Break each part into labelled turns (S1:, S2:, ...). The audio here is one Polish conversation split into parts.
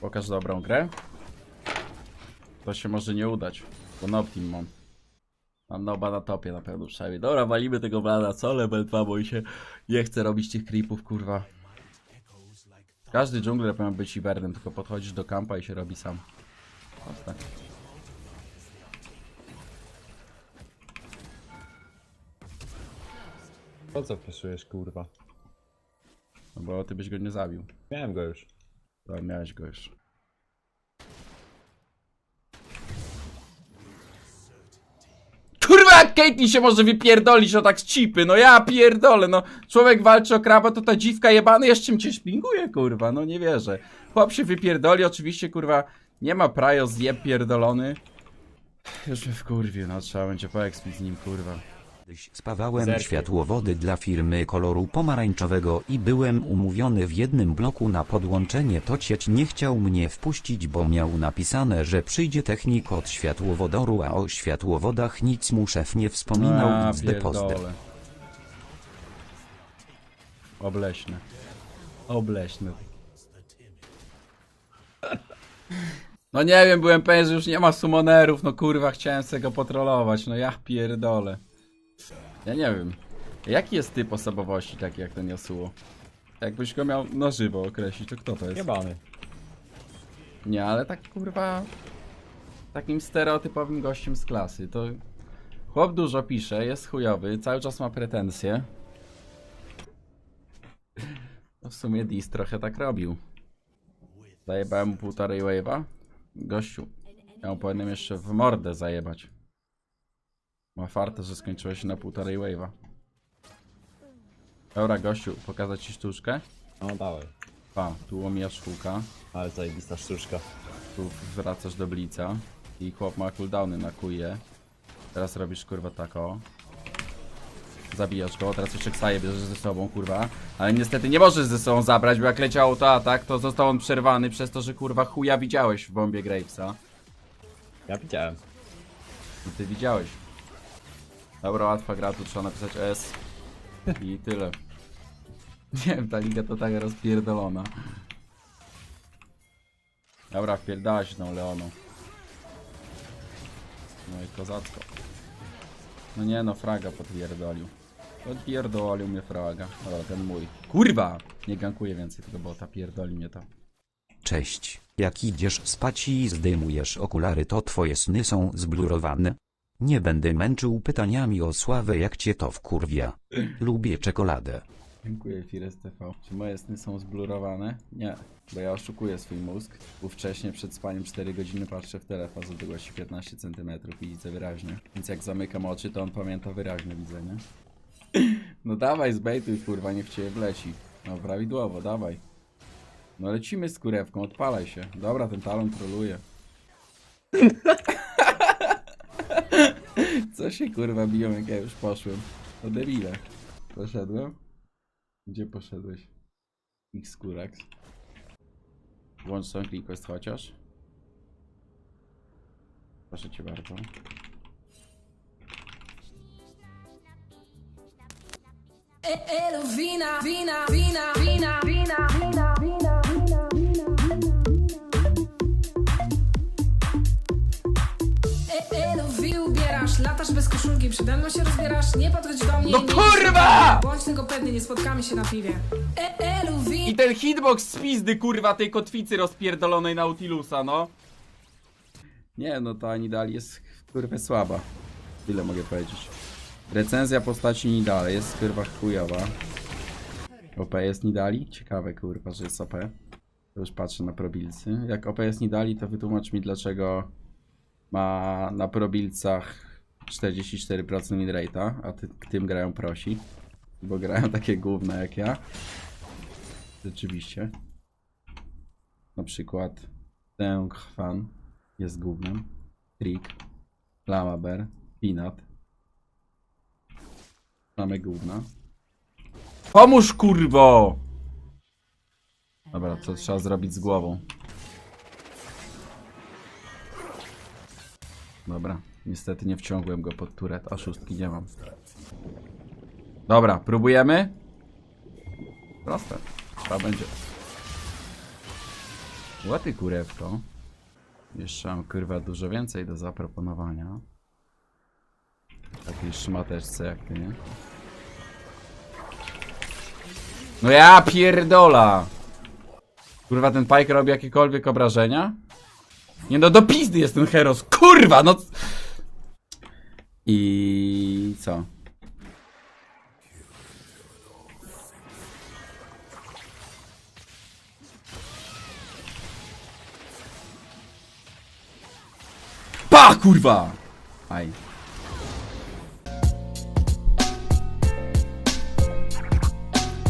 S1: Pokaż dobrą grę. To się może nie udać, bo Noptim mam. Mam noba na topie na pewno przynajmniej. Dobra, walimy tego blada, co level 2, bo się nie chce robić tych creepów, kurwa. Każdy dżungler powinien być Ibernem, tylko podchodzisz do kampa i się robi sam. Proste.
S2: Po co fleszujesz, kurwa?
S1: No bo ty byś go nie zabił.
S2: Miałem go już.
S1: To miałeś go już. Kurwa, jak się może wypierdolić o tak z cipy, no ja pierdolę, no. Człowiek walczy o kraba, to ta dziwka jebany jeszcze cię szpinguje, kurwa, no nie wierzę. Chłop się wypierdoli, oczywiście, kurwa, nie ma prajo, zjeb pierdolony. Już mnie wkurwił, no trzeba będzie poekspić z nim, kurwa.
S3: Kiedyś Spawałem światłowody dla firmy koloru pomarańczowego i byłem umówiony w jednym bloku na podłączenie to cieć nie chciał mnie wpuścić bo miał napisane, że przyjdzie technik od światłowodoru a o światłowodach nic mu szef nie wspominał
S1: A,
S3: nic depozyt.
S1: pierdolę. Obleśne. Obleśne. No nie wiem, byłem pewien, że już nie ma summonerów, no kurwa, chciałem sobie go potrolować, no ja pierdolę. Ja nie wiem. Jaki jest typ osobowości taki jak ten Yasuo? Jakbyś go miał na żywo określić, to kto to jest?
S2: Jebany.
S1: Nie, ale tak kurwa takim stereotypowym gościem z klasy. To chłop dużo pisze, jest chujowy, cały czas ma pretensje. No w sumie Dis trochę tak robił. Zajebałem mu półtorej wave'a. Gościu, ja mu powinienem jeszcze w mordę zajebać. Ma fartę, że skończyło się na półtorej wave'a. Dobra, gościu, pokazać ci sztuczkę?
S2: No dawaj.
S1: Pa, tu omijasz kółka.
S2: Ale zajebista sztuczka.
S1: Tu wracasz do blica i chłop ma cooldowny na kuje. Teraz robisz kurwa tako. Zabijasz go, teraz jeszcze ksaje bierzesz ze sobą, kurwa. Ale niestety nie możesz ze sobą zabrać, bo jak leciał to atak, to został on przerwany przez to, że kurwa chuja widziałeś w bombie Gravesa.
S2: Ja widziałem.
S1: I ty widziałeś. Dobra, łatwa gra, tu trzeba napisać S. I tyle. Nie wiem, ta liga to tak rozpierdolona. Dobra, wpierdala tą Leoną. No i kozacko. No nie no, fraga podpierdolił. Podpierdolił mnie fraga. Dobra, ten mój. Kurwa! Nie gankuję więcej tego bota, pierdoli mnie to.
S3: Cześć, jak idziesz spać i zdejmujesz okulary to twoje sny są zblurowane? Nie będę męczył pytaniami o sławę jak cię to wkurwia. Lubię czekoladę.
S1: Dziękuję Fires TV. Czy moje sny są zblurowane? Nie, bo ja oszukuję swój mózg. Ówcześnie przed spaniem 4 godziny patrzę w telefon z odległości 15 cm i widzę wyraźnie. Więc jak zamykam oczy, to on pamięta wyraźne widzenie. No dawaj, zbejtuj kurwa, niech cię wleci. No prawidłowo, dawaj. No lecimy z kurewką, odpalaj się. Dobra, ten talon troluje. Co się kurwa biją, jak ja już poszłem? O debile. Poszedłem? Gdzie poszedłeś? X Kurax. Włącz Song chociaż. Proszę cię bardzo.
S4: Elo, wina, wina, wina, wina, wina, wina. Ubierasz, latasz bez koszulki, przede mną się rozbierasz, nie podchodź do mnie.
S1: No
S4: nie
S1: kurwa!
S4: Bądź tego pewny, nie spotkamy się na piwie. E, wi
S1: I ten hitbox z pizdy kurwa tej kotwicy rozpierdolonej Nautilusa, no. Nie no, ta Nidali jest kurwa słaba. Tyle mogę powiedzieć. Recenzja postaci Nidali jest kurwa chujowa. OP jest Nidali? Ciekawe kurwa, że jest OP. To już patrzę na probilcy. Jak OP jest Nidali, to wytłumacz mi dlaczego ma na probilcach 44% win rate'a, a ty, tym grają prosi. Bo grają takie gówna jak ja. Rzeczywiście. Na przykład Deng Fan jest gównem. Trick. Lamaber. Peanut. Mamy gówna. Pomóż kurwo! Dobra, co trzeba zrobić z głową? Dobra, niestety nie wciągłem go pod turet, a szóstki nie mam. Dobra, próbujemy? Proste. Trzeba będzie. Łaty kurewko. Jeszcze mam kurwa dużo więcej do zaproponowania. Takiej szmateczce jak ty, nie? No ja pierdola! Kurwa, ten Pike robi jakiekolwiek obrażenia? Nie no, do pizdy jest ten Heros, kurwa, no! I co? Pa, kurwa! Aj.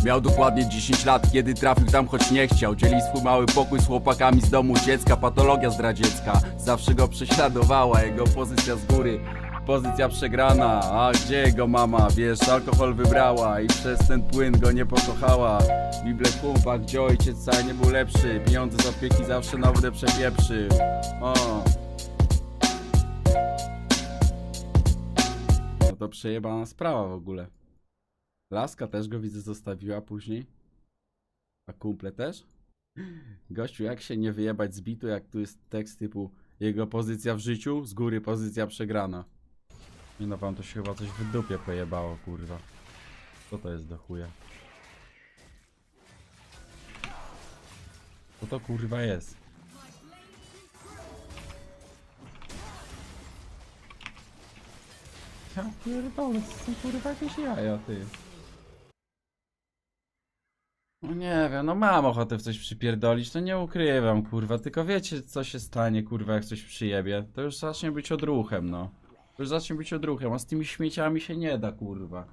S1: Miał dokładnie 10 lat, kiedy trafił tam, choć nie chciał Dzieli swój mały pokój z chłopakami z domu dziecka Patologia zdradziecka zawsze go prześladowała Jego pozycja z góry, pozycja przegrana A gdzie jego mama? Wiesz, alkohol wybrała I przez ten płyn go nie pokochała Bible kumpa, gdzie ojciec wcale nie był lepszy Pieniądze z opieki zawsze na udę przepieprzy O No to przejebana sprawa w ogóle Laska też go widzę zostawiła później. A kumple też? Gościu, jak się nie wyjebać z bitu, jak tu jest tekst typu jego pozycja w życiu, z góry pozycja przegrana. Nie no, wam to się chyba coś w dupie pojebało, kurwa. Co to jest do chuja? Co to kurwa jest? Ja pierdolę, to są kurwa jakieś jaja, ty. No nie wiem, no mam ochotę w coś przypierdolić, to nie ukrywam, kurwa, tylko wiecie co się stanie, kurwa, jak coś przyjebie. To już zacznie być odruchem, no. Już zacznie być odruchem, a z tymi śmieciami się nie da, kurwa.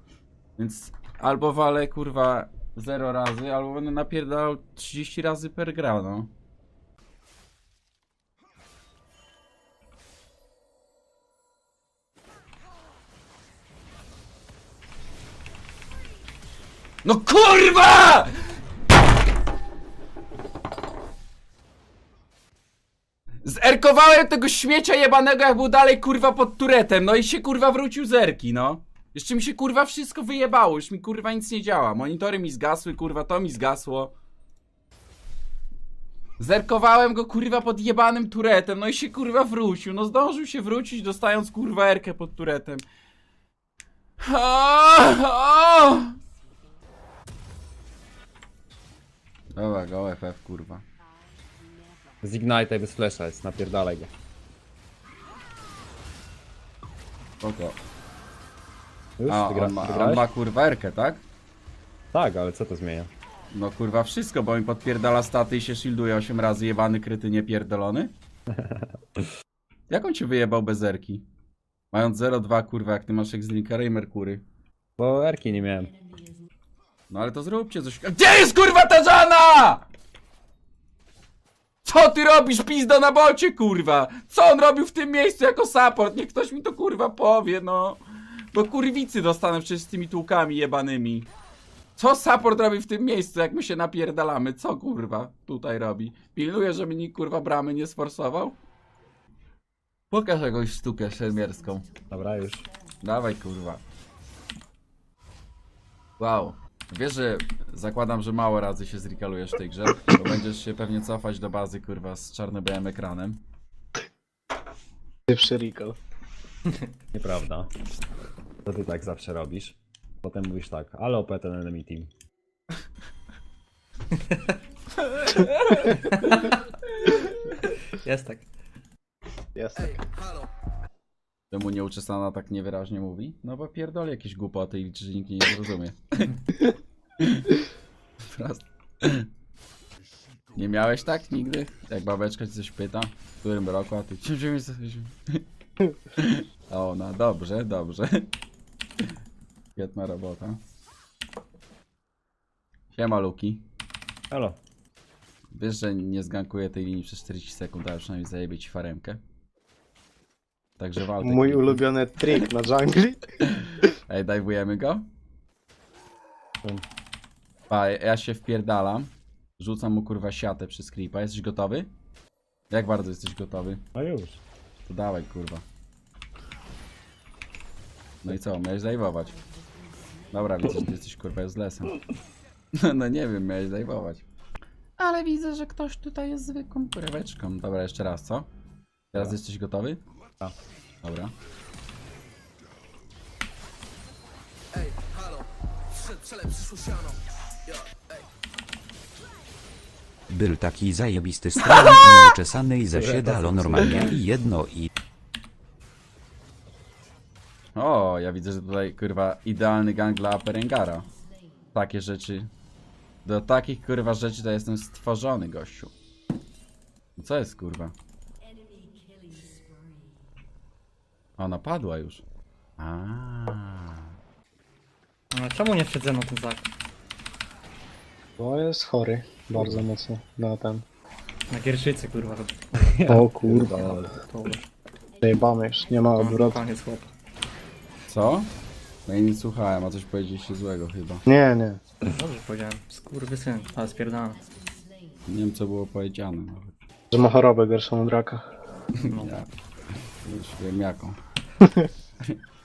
S1: Więc albo walę, kurwa, 0 razy, albo będę napierdalał 30 razy per gra, no. No kurwa! Zerkowałem tego śmiecia jebanego, jak był dalej kurwa pod turetem, no i się kurwa wrócił zerki, no. Jeszcze mi się kurwa wszystko wyjebało, już mi kurwa nic nie działa. Monitory mi zgasły, kurwa to mi zgasło. Zerkowałem go kurwa pod jebanym turetem, no i się kurwa wrócił. No zdążył się wrócić, dostając kurwa erkę pod turetem. Dobra, go FF kurwa.
S2: Z Ignite bez flesza jest, napierdalaj go.
S1: Spoko.
S2: Już?
S1: A,
S2: Wygra,
S1: on ma, on
S2: wygrałeś?
S1: ma kurwa erkę, tak?
S2: Tak, ale co to zmienia?
S1: No kurwa wszystko, bo mi podpierdala staty i się shielduje 8 razy jebany kryty niepierdolony. Jak on cię wyjebał bez erki? Mając 0,2 kurwa, jak ty masz X-Linkera i Merkury.
S2: Bo Erki nie miałem.
S1: No ale to zróbcie coś. Gdzie jest kurwa ta Jana? Co ty robisz pizdo na bocie kurwa? Co on robił w tym miejscu jako support? Niech ktoś mi to kurwa powie no. Bo kurwicy dostanę przecież z tymi tłukami jebanymi. Co support robi w tym miejscu, jak my się napierdalamy? Co kurwa tutaj robi? Pilnuje, żeby nikt kurwa bramy nie sforsował? Pokaż jakąś sztukę szermierską.
S2: Dobra, już.
S1: Dawaj kurwa. Wow. Wiesz, że zakładam, że mało razy się zrikalujesz w tej grze, bo będziesz się pewnie cofać do bazy kurwa z czarno-białym ekranem.
S5: Pierwszy recall.
S2: Nieprawda. To ty tak zawsze robisz. Potem mówisz tak, ale OP ten enemy team.
S6: Jest tak.
S5: Jasne.
S1: Czemu nieuczesana tak niewyraźnie mówi? No bo pierdolę jakieś głupoty i liczy, że nikt nie zrozumie. Nie miałeś tak nigdy? Jak babeczka ci coś pyta? W którym roku? A ty... O, no dobrze, dobrze. Świetna robota. Siema Luki.
S2: Halo.
S1: Wiesz, że nie zgankuję tej linii przez 40 sekund, ale przynajmniej zajebie ci faremkę. Także Waldek.
S5: Mój ulubiony trik na dżungli.
S1: Ej, dajwujemy go? Pa, ja się wpierdalam. Rzucam mu kurwa siatę przez creepa. Jesteś gotowy? Jak bardzo jesteś gotowy?
S2: No już.
S1: To dawaj kurwa. No i co, miałeś zajwować. Dobra, widzę, że ty jesteś kurwa z lesem. No nie wiem, miałeś zajwować. Ale widzę, że ktoś tutaj jest zwykłą kureweczką. Dobra, jeszcze raz, co? Teraz jesteś gotowy?
S2: Tak.
S1: Dobra.
S3: Był taki zajebisty stary, nieuczesany i zasiedalo normalnie i jedno i
S1: O, ja widzę, że tutaj kurwa idealny gang dla Perengara. Takie rzeczy. Do takich kurwa rzeczy to jestem stworzony, gościu. Co jest kurwa? Ona padła już. A.
S6: Ale czemu nie wszedł na ten zak?
S5: Bo jest chory bardzo mocno na ten.
S6: Na Gierszycy, kurwa.
S5: O kurwa,
S6: To
S5: zajebamy już, nie ma
S6: koniec chłop.
S1: Co? No ja nie słuchałem, a coś powiedzieliście złego chyba.
S5: Nie, nie.
S6: Dobrze powiedziałem. Skurwysyn, ale spierdolony.
S1: Nie wiem co było powiedziane nawet.
S5: Że ma chorobę gorszą od raka.
S6: No.
S1: Ja. Już wiem jaką.